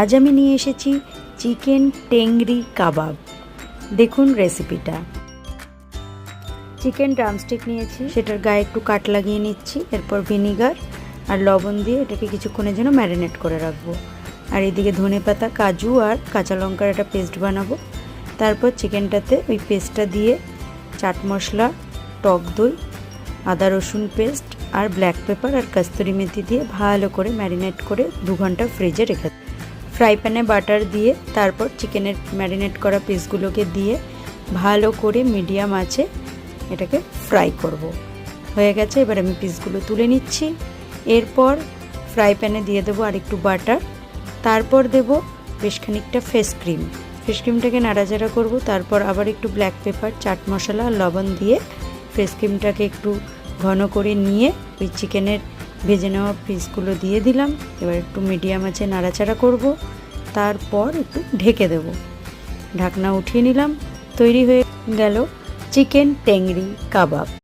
আজ আমি নিয়ে এসেছি চিকেন টেংরি কাবাব। দেখুন রেসিপিটা। চিকেন ড্রামস্টিক নিয়েছি। সেটার গায়ে একটু কাট লাগিয়ে নিচ্ছি এরপর ভিনিগার আর লবণ দিয়ে এটাকে কিছুক্ষণের জন্য ম্যারিনেট করে রাখব। আর এদিকে ধনে পাতা কাজু আর কাঁচা লঙ্কার একটা পেস্ট বানাবো। তারপর চিকেনটাতে ওই পেস্টটা দিয়ে চাট মশলা টক দই আদা রসুন পেস্ট আর ব্ল্যাক পেপার আর কাস্তুরি মেথি দিয়ে ভালো করে ম্যারিনেট করে দু ঘণ্টা ফ্রিজে রেখে ফ্রাই প্যানে বাটার দিয়ে, তারপর চিকেনের ম্যারিনেট করা পিসগুলোকে দিয়ে ভালো করে মিডিয়াম আছে এটাকে ফ্রাই করব। হয়ে গেছে, এবার আমি পিসগুলো তুলে নিচ্ছি। এরপর ফ্রাই প্যানে দিয়ে দেবো আর একটু বাটার। তারপর দেব বেশ খানিকটা ফেস ক্রিম। ফেস ক্রিমটাকে নাড়াচাড়া করব, তারপর আবার একটু ব্ল্যাক পেপার, চাট মশলা লবণ দিয়ে ফেস ক্রিমটাকে একটু ঘন করে নিয়ে ওই চিকেনের ভেজে নেওয়া পিসগুলো দিয়ে দিলাম। এবার একটু মিডিয়াম আছে নাড়াচাড়া করব। তারপর একটু ঢেকে দেব। ঢাকনা উঠিয়ে নিলাম। তৈরি হয়ে গেল চিকেন টেংরি কাবাব